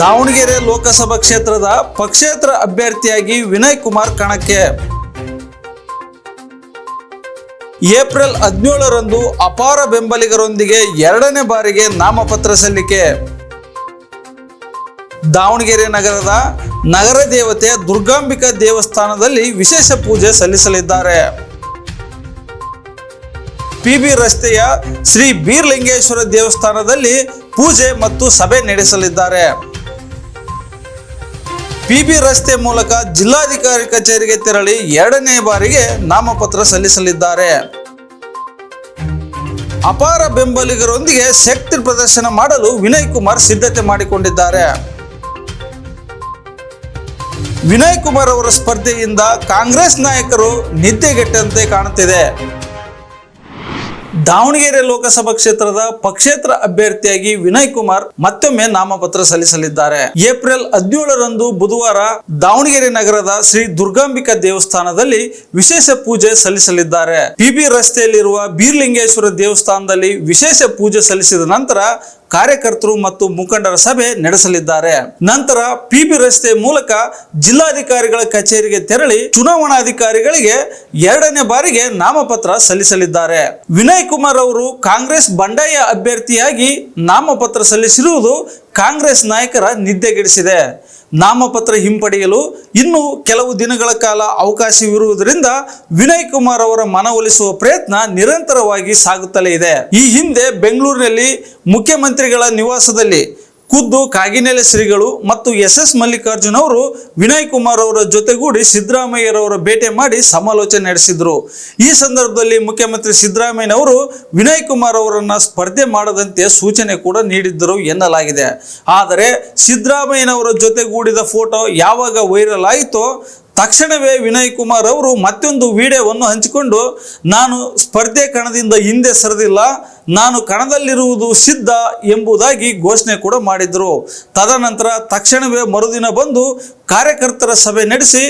ದಾವಣಗೆರೆ ಲೋಕಸಭಾ ಕ್ಷೇತ್ರದ ಪಕ್ಷೇತರ ಅಭ್ಯರ್ಥಿಯಾಗಿ ವಿನಯ್ ಕುಮಾರ್ ಕಣಕ್ಕೆ. ಏಪ್ರಿಲ್ ಹದಿನೇಳರಂದು ಅಪಾರ ಬೆಂಬಲಿಗರೊಂದಿಗೆ ಎರಡನೇ ಬಾರಿಗೆ ನಾಮಪತ್ರ ಸಲ್ಲಿಕೆ. ದಾವಣಗೆರೆ ನಗರದ ನಗರ ದೇವತೆ ದುರ್ಗಾಂಬಿಕಾ ದೇವಸ್ಥಾನದಲ್ಲಿ ವಿಶೇಷ ಪೂಜೆ ಸಲ್ಲಿಸಲಿದ್ದಾರೆ. ಪಿಬಿ ರಸ್ತೆಯ ಶ್ರೀ ಬೀರ್ಲಿಂಗೇಶ್ವರ ದೇವಸ್ಥಾನದಲ್ಲಿ ಪೂಜೆ ಮತ್ತು ಸಭೆ ನಡೆಸಲಿದ್ದಾರೆ. ಪಿಬಿ ರಸ್ತೆ ಮೂಲಕ ಜಿಲ್ಲಾಧಿಕಾರಿ ಕಚೇರಿಗೆ ತೆರಳಿ ಎರಡನೇ ಬಾರಿಗೆ ನಾಮಪತ್ರ ಸಲ್ಲಿಸಲಿದ್ದಾರೆ. ಅಪಾರ ಬೆಂಬಲಿಗರೊಂದಿಗೆ ಶಕ್ತಿ ಪ್ರದರ್ಶನ ಮಾಡಲು ವಿನಯ್ ಕುಮಾರ್ ಸಿದ್ಧತೆ ಮಾಡಿಕೊಂಡಿದ್ದಾರೆ. ವಿನಯ್ ಕುಮಾರ್ ಅವರ ಸ್ಪರ್ಧೆಯಿಂದ ಕಾಂಗ್ರೆಸ್ ನಾಯಕರು ನಿದ್ದೆಗೆಟ್ಟಂತೆ ಕಾಣುತ್ತಿದೆ. ದಾವಣಗೆರೆ ಲೋಕಸಭಾ ಕ್ಷೇತ್ರದ ಪಕ್ಷೇತರ ಅಭ್ಯರ್ಥಿಯಾಗಿ ವಿನಯ್ ಕುಮಾರ್ ಮತ್ತೊಮ್ಮೆ ನಾಮಪತ್ರ ಸಲ್ಲಿಸಲಿದ್ದಾರೆ. ಏಪ್ರಿಲ್ ಹದಿನೇಳರಂದು ಬುಧವಾರ ದಾವಣಗೆರೆ ನಗರದ ಶ್ರೀ ದುರ್ಗಾಂಬಿಕಾ ದೇವಸ್ಥಾನದಲ್ಲಿ ವಿಶೇಷ ಪೂಜೆ ಸಲ್ಲಿಸಲಿದ್ದಾರೆ. ಪಿಬಿ ರಸ್ತೆಯಲ್ಲಿರುವ ಬೀರ್ಲಿಂಗೇಶ್ವರ ದೇವಸ್ಥಾನದಲ್ಲಿ ವಿಶೇಷ ಪೂಜೆ ಸಲ್ಲಿಸಿದ ನಂತರ ಕಾರ್ಯಕರ್ತರು ಮತ್ತು ಮುಖಂಡರ ಸಭೆ ನಡೆಸಲಿದ್ದಾರೆ. ನಂತರ ಪಿಬಿ ರಸ್ತೆ ಮೂಲಕ ಜಿಲ್ಲಾಧಿಕಾರಿಗಳ ಕಚೇರಿಗೆ ತೆರಳಿ ಚುನಾವಣಾಧಿಕಾರಿಗಳಿಗೆ ಎರಡನೇ ಬಾರಿಗೆ ನಾಮಪತ್ರ ಸಲ್ಲಿಸಲಿದ್ದಾರೆ. ವಿನಯ್ ಕುಮಾರ್ ಅವರು ಕಾಂಗ್ರೆಸ್ ಬಂಡಾಯ ಅಭ್ಯರ್ಥಿಯಾಗಿ ನಾಮಪತ್ರ ಸಲ್ಲಿಸಿರುವುದು ಕಾಂಗ್ರೆಸ್ ನಾಯಕರ ನಿದ್ದೆಗೆಡಿಸಿದೆ. ನಾಮಪತ್ರ ಹಿಂಪಡೆಯಲು ಇನ್ನು ಕೆಲವು ದಿನಗಳ ಕಾಲ ಅವಕಾಶವಿರುವುದರಿಂದ ವಿನಯ್ ಕುಮಾರ್ ಅವರ ಮನವೊಲಿಸುವ ಪ್ರಯತ್ನ ನಿರಂತರವಾಗಿ ಸಾಗುತ್ತಲೇ ಇದೆ. ಈ ಹಿಂದೆ ಬೆಂಗಳೂರಿನಲ್ಲಿ ಮುಖ್ಯಮಂತ್ರಿಗಳ ನಿವಾಸದಲ್ಲಿ ಖುದ್ದು, ಕಾಗಿನೆಲೆ ಶ್ರೀಗಳು ಮತ್ತು ಎಸ್ ಎಸ್ ಮಲ್ಲಿಕಾರ್ಜುನ್ ಅವರು ವಿನಯ್ ಕುಮಾರ್ ಅವರ ಜೊತೆಗೂಡಿ ಸಿದ್ದರಾಮಯ್ಯರವರ ಭೇಟಿ ಮಾಡಿ ಸಮಾಲೋಚನೆ ನಡೆಸಿದ್ರು. ಈ ಸಂದರ್ಭದಲ್ಲಿ ಮುಖ್ಯಮಂತ್ರಿ ಸಿದ್ದರಾಮಯ್ಯನವರು ವಿನಯ್ ಕುಮಾರ್ ಅವರನ್ನ ಸ್ಪರ್ಧೆ ಮಾಡದಂತೆ ಸೂಚನೆ ಕೂಡ ನೀಡಿದ್ದರು ಎನ್ನಲಾಗಿದೆ. ಆದರೆ ಸಿದ್ದರಾಮಯ್ಯನವರ ಜೊತೆಗೂಡಿದ ಫೋಟೋ ಯಾವಾಗ ವೈರಲ್ ಆಯಿತೋ ತಕ್ಷಣವೇ ವಿನಯ್ ಕುಮಾರ್ ಅವರು ಮತ್ತೊಂದು ವಿಡಿಯೋವನ್ನು ಹಂಚಿಕೊಂಡು, ನಾನು ಸ್ಪರ್ಧೆ ಕಣದಿಂದ ಹಿಂದೆ ಸರಿದಿಲ್ಲ, ನಾನು ಕಣದಲ್ಲಿರುವುದು ಸಿದ್ಧ ಎಂಬುದಾಗಿ ಘೋಷಣೆ ಕೂಡ ಮಾಡಿದರು. ತದನಂತರ ತಕ್ಷಣವೇ ಮರುದಿನ ಬಂದು ಕಾರ್ಯಕರ್ತರ ಸಭೆ ನಡೆಸಿ,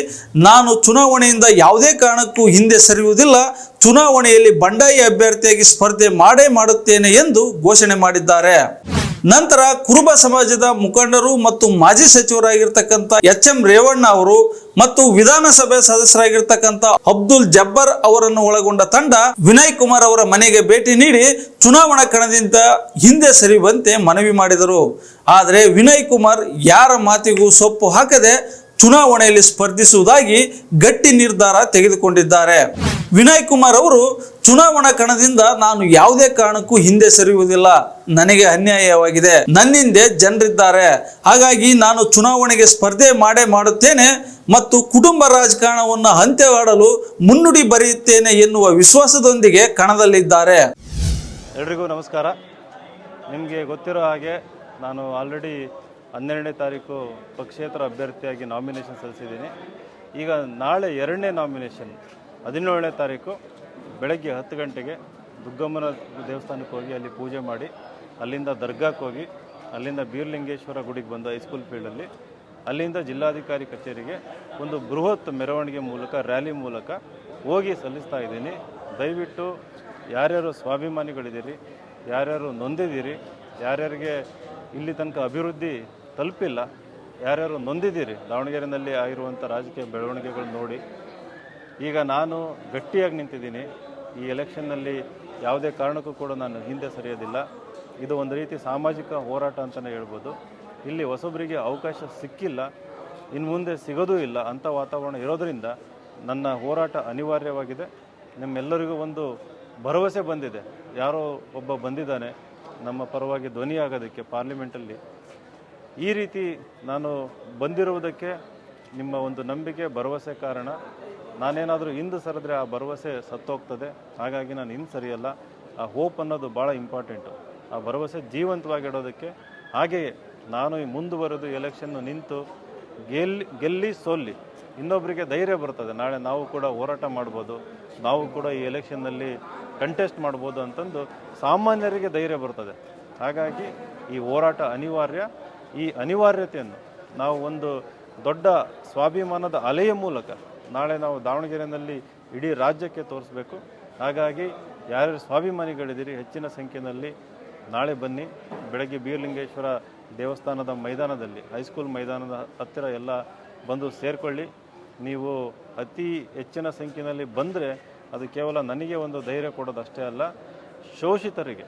ನಾನು ಚುನಾವಣೆಯಿಂದ ಯಾವುದೇ ಕಾರಣಕ್ಕೂ ಹಿಂದೆ ಸರಿಯುವುದಿಲ್ಲ, ಚುನಾವಣೆಯಲ್ಲಿ ಬಂಡಾಯ ಅಭ್ಯರ್ಥಿಯಾಗಿ ಸ್ಪರ್ಧೆ ಮಾಡೇ ಮಾಡುತ್ತೇನೆ ಎಂದು ಘೋಷಣೆ ಮಾಡಿದ್ದಾರೆ. ನಂತರ ಕುರುಬ ಸಮಾಜದ ಮುಖಂಡರು ಮತ್ತು ಮಾಜಿ ಸಚಿವರಾಗಿರ್ತಕ್ಕಂಥ ಎಚ್ ಎಂ ರೇವಣ್ಣ ಅವರು ಮತ್ತು ವಿಧಾನಸಭೆ ಸದಸ್ಯರಾಗಿರ್ತಕ್ಕಂಥ ಅಬ್ದುಲ್ ಜಬ್ಬರ್ ಅವರನ್ನು ಒಳಗೊಂಡ ತಂಡ ವಿನಯ್ ಕುಮಾರ್ ಅವರ ಮನೆಗೆ ಭೇಟಿ ನೀಡಿ ಚುನಾವಣಾ ಕಣದಿಂದ ಹಿಂದೆ ಸರಿಯುವಂತೆ ಮನವಿ ಮಾಡಿದರು. ಆದರೆ ವಿನಯ್ ಕುಮಾರ್ ಯಾರ ಮಾತಿಗೂ ಸೊಪ್ಪು ಹಾಕದೆ ಚುನಾವಣೆಯಲ್ಲಿ ಸ್ಪರ್ಧಿಸುವುದಾಗಿ ಗಟ್ಟಿ ನಿರ್ಧಾರ ತೆಗೆದುಕೊಂಡಿದ್ದಾರೆ. ವಿನಯ್ ಕುಮಾರ್ ಅವರು ಚುನಾವಣಾ ಕಣದಿಂದ ನಾನು ಯಾವುದೇ ಕಾರಣಕ್ಕೂ ಹಿಂದೆ ಸರಿಯುವುದಿಲ್ಲ. ನನಗೆ ಅನ್ಯಾಯವಾಗಿದೆ. ನನ್ನಿಂದೆ ಜನರಿದ್ದಾರೆ. ಹಾಗಾಗಿ ನಾನು ಚುನಾವಣೆಗೆ ಸ್ಪರ್ಧೆ ಮಾಡೇ ಮಾಡುತ್ತೇನೆ ಮತ್ತು ಕುಟುಂಬ ರಾಜಕಾರಣವನ್ನು ಅಂತ್ಯವಾಡಲು ಮುನ್ನುಡಿ ಬರೆಯುತ್ತೇನೆ ಎನ್ನುವ ವಿಶ್ವಾಸದೊಂದಿಗೆ ಕಣದಲ್ಲಿದ್ದಾರೆ. ಎಲ್ರಿಗೂ ನಮಸ್ಕಾರ. ನಿಮಗೆ ಗೊತ್ತಿರೋ ಹಾಗೆ ನಾನು ಆಲ್ರೆಡಿ ಹನ್ನೆರಡನೇ ತಾರೀಕು ಪಕ್ಷೇತರ ಅಭ್ಯರ್ಥಿಯಾಗಿ ನಾಮಿನೇಷನ್ ಸಲ್ಲಿಸಿದ್ದೀನಿ. ಈಗ ನಾಳೆ ಎರಡನೇ ನಾಮಿನೇಷನ್ ಹದಿನೇಳನೇ ತಾರೀಕು ಬೆಳಗ್ಗೆ ಹತ್ತು ಗಂಟೆಗೆ ದುರ್ಗಮ್ಮನ ದೇವಸ್ಥಾನಕ್ಕೆ ಹೋಗಿ ಅಲ್ಲಿ ಪೂಜೆ ಮಾಡಿ, ಅಲ್ಲಿಂದ ದರ್ಗಾಕ್ಕೆ ಹೋಗಿ, ಅಲ್ಲಿಂದ ಬೀರ್ಲಿಂಗೇಶ್ವರ ಗುಡಿಗೆ ಬಂದು ಹೈಸ್ಕೂಲ್ ಫೀಲ್ಡಲ್ಲಿ ಅಲ್ಲಿಂದ ಜಿಲ್ಲಾಧಿಕಾರಿ ಕಚೇರಿಗೆ ಒಂದು ಬೃಹತ್ ಮೆರವಣಿಗೆ ಮೂಲಕ ರ್ಯಾಲಿ ಮೂಲಕ ಹೋಗಿ ಸಲ್ಲಿಸ್ತಾ ಇದ್ದೀನಿ. ದಯವಿಟ್ಟು ಯಾರ್ಯಾರು ಸ್ವಾಭಿಮಾನಿಗಳಿದ್ದೀರಿ, ಯಾರ್ಯಾರು ನೊಂದಿದ್ದೀರಿ, ಯಾರ್ಯಾರಿಗೆ ಇಲ್ಲಿ ತನಕ ಅಭಿವೃದ್ಧಿ ತಲುಪಿಲ್ಲ, ಯಾರ್ಯಾರು ನೊಂದಿದ್ದೀರಿ ದಾವಣಗೆರೆಯಲ್ಲಿ ಆಗಿರುವಂಥ ರಾಜಕೀಯ ಬೆಳವಣಿಗೆಗಳು ನೋಡಿ ಈಗ ನಾನು ಗಟ್ಟಿಯಾಗಿ ನಿಂತಿದ್ದೀನಿ. ಈ ಎಲೆಕ್ಷನ್ನಲ್ಲಿ ಯಾವುದೇ ಕಾರಣಕ್ಕೂ ಕೂಡ ನಾನು ಹಿಂದೆ ಸರಿಯೋದಿಲ್ಲ. ಇದು ಒಂದು ರೀತಿ ಸಾಮಾಜಿಕ ಹೋರಾಟ ಅಂತಲೇ ಹೇಳ್ಬೋದು. ಇಲ್ಲಿ ಹೊಸಬರಿಗೆ ಅವಕಾಶ ಸಿಕ್ಕಿಲ್ಲ. ಇನ್ನು ಮುಂದೆ ಸಿಗೋದೂ ಇಲ್ಲ. ಅಂಥ ವಾತಾವರಣ ಇರೋದರಿಂದ ನನ್ನ ಹೋರಾಟ ಅನಿವಾರ್ಯವಾಗಿದೆ. ನಿಮ್ಮೆಲ್ಲರಿಗೂ ಒಂದು ಭರವಸೆ ಬಂದಿದೆ. ಯಾರೋ ಒಬ್ಬ ಬಂದಿದ್ದಾನೆ. ನಮ್ಮ ಪರವಾಗಿ ಧ್ವನಿಯಾಗೋದಕ್ಕೆ ಪಾರ್ಲಿಮೆಂಟಲ್ಲಿ ಈ ರೀತಿ ನಾನು ಬಂದಿರುವುದಕ್ಕೆ ನಿಮ್ಮ ಒಂದು ನಂಬಿಕೆ, ಭರವಸೆ ಕಾರಣ ನಾನೇನಾದರೂ ಹಿಂದೆ ಸರಿದ್ರೆ ಆ ಭರವಸೆ ಸತ್ತೋಗ್ತದೆ. ಹಾಗಾಗಿ ನಾನು ಹಿಂದೆ ಸರಿಯಲ್ಲ. ಆ ಹೋಪ್ ಅನ್ನೋದು ಭಾಳ ಇಂಪಾರ್ಟೆಂಟು ಆ ಭರವಸೆ ಜೀವಂತವಾಗಿಡೋದಕ್ಕೆ ಹಾಗೆಯೇ ನಾನು ಈ ಮುಂದುವರೆದು ಎಲೆಕ್ಷನ್ನು ನಿಂತು ಗೆಲ್ಲಿ ಗೆಲ್ಲಿ ಸೋಲ್ಲಿ ಇನ್ನೊಬ್ಬರಿಗೆ ಧೈರ್ಯ ಬರ್ತದೆ. ನಾಳೆ ನಾವು ಕೂಡ ಹೋರಾಟ ಮಾಡ್ಬೋದು. ನಾವು ಕೂಡ ಈ ಎಲೆಕ್ಷನ್ನಲ್ಲಿ ಕಂಟೆಸ್ಟ್ ಮಾಡ್ಬೋದು ಅಂತಂದು ಸಾಮಾನ್ಯರಿಗೆ ಧೈರ್ಯ ಬರ್ತದೆ. ಹಾಗಾಗಿ ಈ ಹೋರಾಟ ಅನಿವಾರ್ಯ. ಈ ಅನಿವಾರ್ಯತೆಯನ್ನು ನಾವು ಒಂದು ದೊಡ್ಡ ಸ್ವಾಭಿಮಾನದ ಅಲೆಯ ಮೂಲಕ ನಾಳೆ ನಾವು ದಾವಣಗೆರೆಯಲ್ಲಿ ಇಡೀ ರಾಜ್ಯಕ್ಕೆ ತೋರಿಸ್ಬೇಕು. ಹಾಗಾಗಿ ಯಾರ್ಯಾರು ಸ್ವಾಭಿಮಾನಿಗಳಿದ್ದೀರಿ ಹೆಚ್ಚಿನ ಸಂಖ್ಯೆಯಲ್ಲಿ ನಾಳೆ ಬನ್ನಿ. ಬೆಳಗ್ಗೆ ಬೀರಲಿಂಗೇಶ್ವರ ದೇವಸ್ಥಾನದ ಮೈದಾನದಲ್ಲಿ ಹೈಸ್ಕೂಲ್ ಮೈದಾನದ ಹತ್ತಿರ ಎಲ್ಲ ಬಂದು ಸೇರಿಕೊಳ್ಳಿ. ನೀವು ಅತಿ ಹೆಚ್ಚಿನ ಸಂಖ್ಯೆಯಲ್ಲಿ ಬಂದರೆ ಅದು ಕೇವಲ ನನಗೆ ಒಂದು ಧೈರ್ಯ ಕೊಡೋದಷ್ಟೇ ಅಲ್ಲ, ಶೋಷಿತರಿಗೆ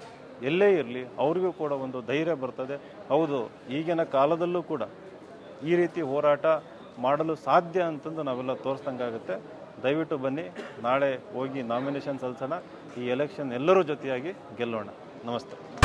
ಎಲ್ಲೇ ಇರಲಿ ಅವ್ರಿಗೂ ಕೂಡ ಒಂದು ಧೈರ್ಯ ಬರ್ತದೆ. ಹೌದು, ಈಗಿನ ಕಾಲದಲ್ಲೂ ಕೂಡ ಈ ರೀತಿ ಹೋರಾಟ ಮಾಡಲು ಸಾಧ್ಯ ಅಂತಂದು ನಾವೆಲ್ಲ ತೋರಿಸ್ದಂಗಾಗುತ್ತೆ. ದಯವಿಟ್ಟು ಬನ್ನಿ, ನಾಳೆ ಹೋಗಿ ನಾಮಿನೇಷನ್ ಸಲ್ಲಿಸೋಣ. ಈ ಎಲೆಕ್ಷನ್ ಎಲ್ಲರೂ ಜೊತೆಯಾಗಿ ಗೆಲ್ಲೋಣ. ನಮಸ್ತೆ.